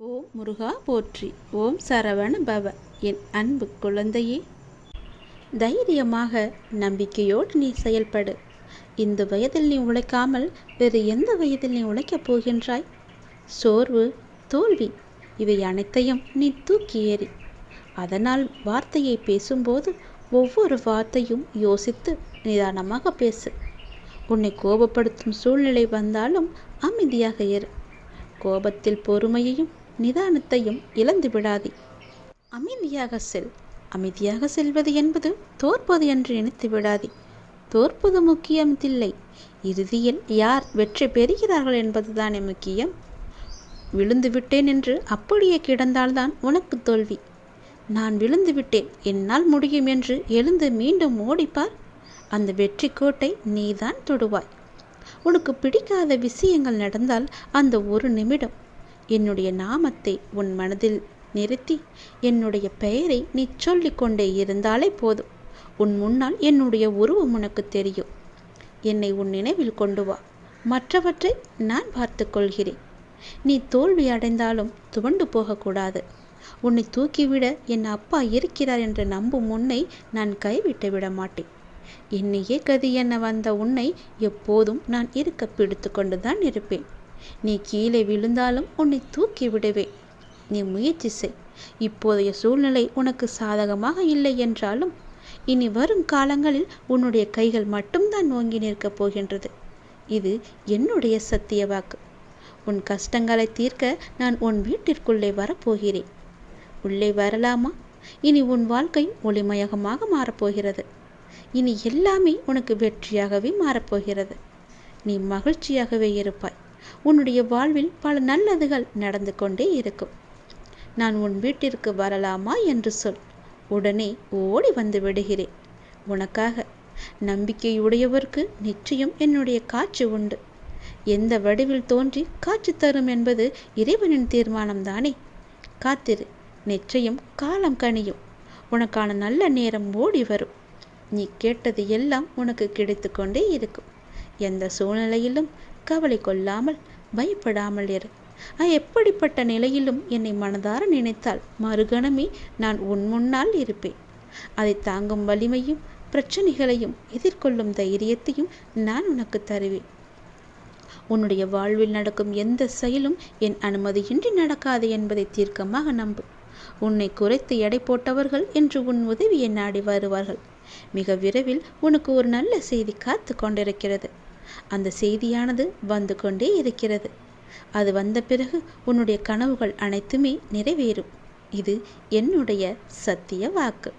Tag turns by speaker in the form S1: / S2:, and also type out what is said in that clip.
S1: ஓம் முருகா போற்றி. ஓம் சரவண பவ. என் அன்பு குழந்தையே. தைரியமாக நம்பிக்கையோடு நீ செயல்படு. இந்த வயதில் நீ உழைக்காமல் வேறு எந்த வயதில் நீ உழைக்கப் போகின்றாய்? சோர்வு தோல்வி இவை அனைத்தையும் நீ தூக்கி ஏறி. அதனால் வார்த்தையை பேசும்போது ஒவ்வொரு வார்த்தையும் யோசித்து நிதானமாக பேசு. உன்னை கோபப்படுத்தும் சூழ்நிலை வந்தாலும் அமைதியாக இரு. கோபத்தில் பொறுமையையும் நிதானத்தையும் இழந்து விடாதே. அமைதியாக செல். அமைதியாக செல்வது என்பது தோற்பது என்று நினைத்து விடாதே. தோற்பது முக்கியமில்லை. இறுதியில் யார் வெற்றி பெறுகிறார்கள் என்பதுதானே முக்கியம். விழுந்து விட்டேன் என்று அப்படியே கிடந்தால்தான் உனக்கு தோல்வி. நான் விழுந்து விட்டேன். என்னால் முடியும் என்று எழுந்து மீண்டும் ஓடிப்பார். அந்த வெற்றி கோட்டை நீதான் தொடுவாய். உனக்கு பிடிக்காத விஷயங்கள் நடந்தால் அந்த ஒரு நிமிடம் என்னுடைய நாமத்தை உன் மனதில் நிறுத்தி என்னுடைய பெயரை நீ சொல்லிக்கொண்டே இருந்தாலே போதும். உன் முன்னால் என்னுடைய உருவம் உனக்கு தெரியும். என்னை உன் நினைவில் கொண்டு வா. மற்றவற்றை நான் பார்த்து கொள்கிறேன். நீ தோல்வி அடைந்தாலும் துவண்டு போகக்கூடாது. உன்னை தூக்கிவிட என் அப்பா இருக்கிறார் என்று நம்பும் உன்னை நான் கைவிட்டு விட மாட்டேன். என்னையே கதி என வந்த உன்னை எப்போதும் நான் இருக்க பிடித்து கொண்டுதான் இருப்பேன். நீ கீழே விழுந்தாலும் உன்னை தூக்கி விடுவேன் நீ முயற்சி செய். இப்போதைய சூழ்நிலை உனக்கு சாதகமாக இல்லை என்றாலும் இனி வரும் காலங்களில் உன்னுடைய கைகள் மட்டும்தான் ஓங்கி நிற்கப் போகின்றது. இது என்னுடைய சத்திய வாக்கு. உன் கஷ்டங்களை தீர்க்க நான் உன் வீட்டிற்குள்ளே வரப்போகிறேன். உள்ளே வரலாமா? இனி உன் வாழ்க்கை ஒளிமயகமாக மாறப்போகிறது. இனி எல்லாமே உனக்கு வெற்றியாகவே மாறப்போகிறது. நீ மகிழ்ச்சியாகவே இருப்பாய். உன்னுடைய வாழ்வில் பல நல்லதுகள் நடந்து கொண்டே இருக்கும். நான் உன் வீட்டிற்கு வரலாமா என்று சொல். உடனே ஓடி வந்து விடுகிறேன். உனக்காக நம்பிக்கையுடையவர்க்கு நிச்சயம் என்னுடைய காட்சி உண்டு. எந்த வடிவில் தோன்றி காட்சி தரும் என்பது இறைவனின் தீர்மானம்தானே? காத்திரு. நிச்சயம் காலம் கனியும். உனக்கான நல்ல நேரம் ஓடி வரும். நீ கேட்டது எல்லாம் உனக்கு கிடைத்து கொண்டே இருக்கும். எந்த சூழ்நிலையிலும் கவலை கொள்ளாமல் பயப்படாமல் இரு. எப்படிப்பட்ட நிலையிலும் என்னை மனதார நினைத்தால் மறுகணமே நான் உன் முன்னால் இருப்பேன். அதை தாங்கும் வலிமையும் பிரச்சனைகளையும் எதிர்கொள்ளும் தைரியத்தையும் நான் உனக்கு தருவேன். உன்னுடைய வாழ்வில் நடக்கும் எந்த செயலும் என் அனுமதியின்றி நடக்காது என்பதை தீர்க்கமாக நம்பு. உன்னை குறைத்து எடை போட்டவர்கள் என்று உன் உதவியை நாடி வருவார்கள். மிக விரைவில் உனக்கு ஒரு நல்ல செய்தி காத்து கொண்டிருக்கிறது. அந்த செய்தியானது வந்து கொண்டே இருக்கிறது. அது வந்த பிறகு உன்னுடைய கனவுகள் அனைத்துமே நிறைவேறும். இது என்னுடைய சத்திய வாக்கு.